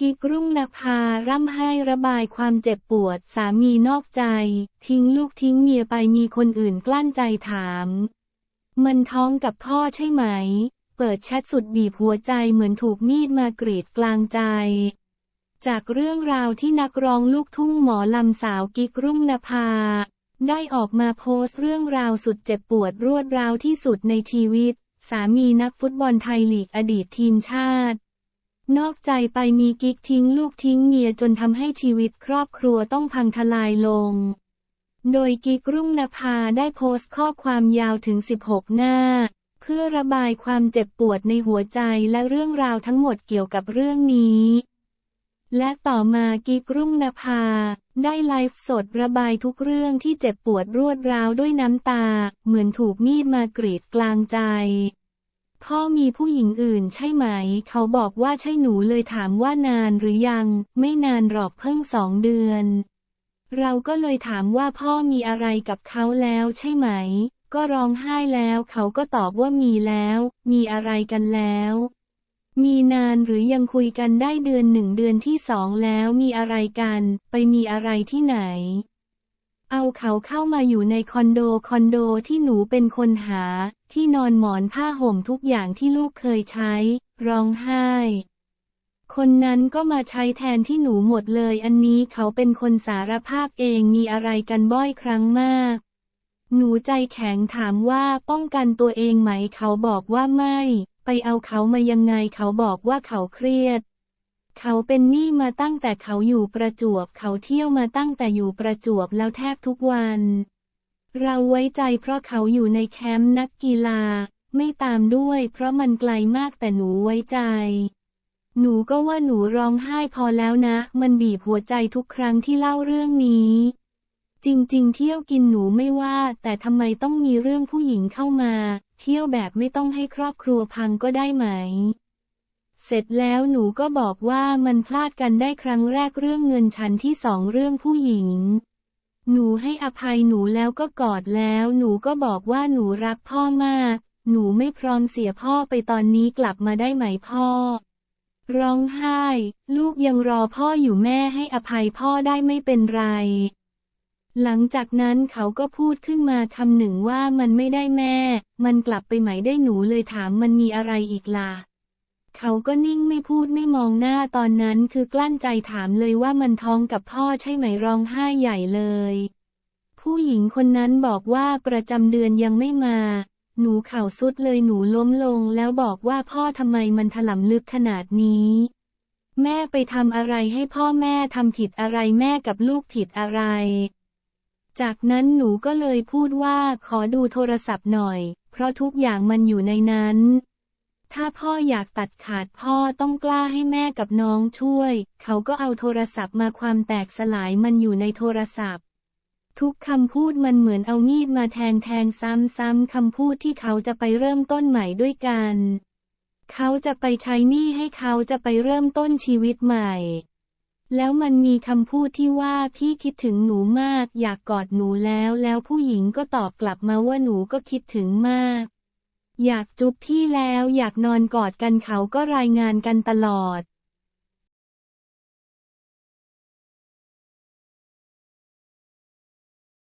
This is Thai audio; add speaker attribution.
Speaker 1: กิกรุ่งนภาร่ำไห้ระบายความเจ็บปวดสามีนอกใจ ทิ้งลูกทิ้งเมียไปมีคนอื่นกลั้นใจถาม มันท้องกับพ่อใช่ไหม เปิดแชทสุดบีบหัวใจเหมือนถูกมีดมากรีดกลางใจ จากเรื่องราวที่นักร้องลูกทุ่งหมอลำสาวกิกรุ่งนภา ได้ออกมาโพสต์เรื่องราวสุดเจ็บปวดรวดราวที่สุดในชีวิต สามีนักฟุตบอลไทยลีกอดีตทีมชาติ นอกใจไปมีกิ๊กทิ้งลูกทิ้งเมียจนทำให้ชีวิตครอบครัวต้องพังทลายลง โดยกิ๊กรุ่งนภาได้โพสต์ข้อความยาวถึง 16 หน้า เพื่อระบายความเจ็บปวดในหัวใจและเรื่องราวทั้งหมดเกี่ยวกับเรื่องนี้ และต่อมากิ๊กรุ่งนภา ได้ไลฟ์สดระบายทุกเรื่องที่เจ็บปวดรวดร้าวด้วยน้ำตา เหมือนถูกมีดมากรีดกลางใจ พ่อมีผู้หญิงอื่นใช่ไหม เขาบอกว่าใช่หนูเลยถามว่านานหรือยัง ไม่นานหรอกเพิ่งสองเดือน เราก็เลยถามว่าพ่อมีอะไรกับเขาแล้วใช่ไหม ก็ร้องไห้แล้วเขาก็ตอบว่ามีแล้ว มีอะไรกันแล้ว มีนานหรือยังคุยกันได้เดือนหนึ่งเดือนที่สองแล้วมีอะไรกัน ไปมีอะไรที่ไหน เขาเข้ามาอยู่ในคอนโดคอนโดที่หนูเป็นคนหา ที่นอนหมอนผ้าห่มทุกอย่างที่ลูกเคยใช้ ร้องไห้ คนนั้นก็มาใช้แทนที่หนูหมดเลย อันนี้เขาเป็นคนสารภาพเองมีอะไรกันบ่อยครั้งมาก หนูใจแข็งถามว่าป้องกันตัวเองไหม เขาบอกว่าไม่ ไปเอาเขามายังไงเขาบอกว่าเขาเครียด เขาเป็นหนี้มาตั้งแต่เขาอยู่ประจวบ เขาเที่ยวมาตั้งแต่อยู่ประจวบแล้วแทบทุกวัน เราไว้ใจเพราะเขาอยู่ในแคมป์นักกีฬา ไม่ตามด้วยเพราะมันไกลมากแต่หนูไว้ใจ หนูก็ว่าหนูร้องไห้พอแล้วนะ มันบีบหัวใจทุกครั้งที่เล่าเรื่องนี้ จริงๆ เที่ยวกินหนูไม่ว่า แต่ทำไมต้องมีเรื่องผู้หญิงเข้ามา เที่ยวแบบไม่ต้องให้ครอบครัวพังก็ได้ไหม เสร็จแล้วหนูก็บอกว่ามันพลาดกันได้ครั้งแรกเรื่องเงินชั้นที่สองเรื่องผู้หญิง หนูให้อภัยหนูแล้วก็กอดแล้ว หนูก็บอกว่าหนูรักพ่อมาก หนูไม่พร้อมเสียพ่อไปตอนนี้กลับมาได้ไหมพ่อ ร้องไห้ ลูกยังรอพ่ออยู่แม่ให้อภัยพ่อได้ไม่เป็นไร หลังจากนั้นเขาก็พูดขึ้นมาคำหนึ่งว่ามันไม่ได้แม่ มันกลับไปไหมได้หนูเลยถามมันมีอะไรอีกล่ะ เขาก็นิ่งไม่พูดไม่มองหน้าตอนนั้นคือกลั้นใจถามเลยว่ามันท้องกับพ่อใช่ไหมร้องไห้ใหญ่เลย ผู้หญิงคนนั้นบอกว่าประจำเดือนยังไม่มา หนูเข่าสุดเลยหนูล้มลงแล้วบอกว่าพ่อทำไมมันถล่ำลึกขนาดนี้ แม่ไปทำอะไรให้พ่อแม่ทำผิดอะไรแม่กับลูกผิดอะไร จากนั้นหนูก็เลยพูดว่าขอดูโทรศัพท์หน่อย เพราะทุกอย่างมันอยู่ในนั้น ถ้าพ่ออยากตัดขาดพ่อต้องกล้าให้แม่กับน้องช่วย เขาก็เอาโทรศัพท์มาความแตกสลายมันอยู่ในโทรศัพท์ ทุกคำพูดมันเหมือนเอามีดมาแทงแทงซ้ำๆคำพูดที่เขาจะไปเริ่มต้นใหม่ด้วยกัน เขาจะไปใช้หนี้ให้เขาจะไปเริ่มต้นชีวิตใหม่ แล้วมันมีคำพูดที่ว่าพี่คิดถึงหนูมาก อยากกอดหนูแล้วแล้วผู้หญิงก็ตอบกลับมาว่าหนูก็คิดถึงมาก อยากจุ๊บที่แล้วอยากนอนกอดกันเขาก็รายงานกันตลอด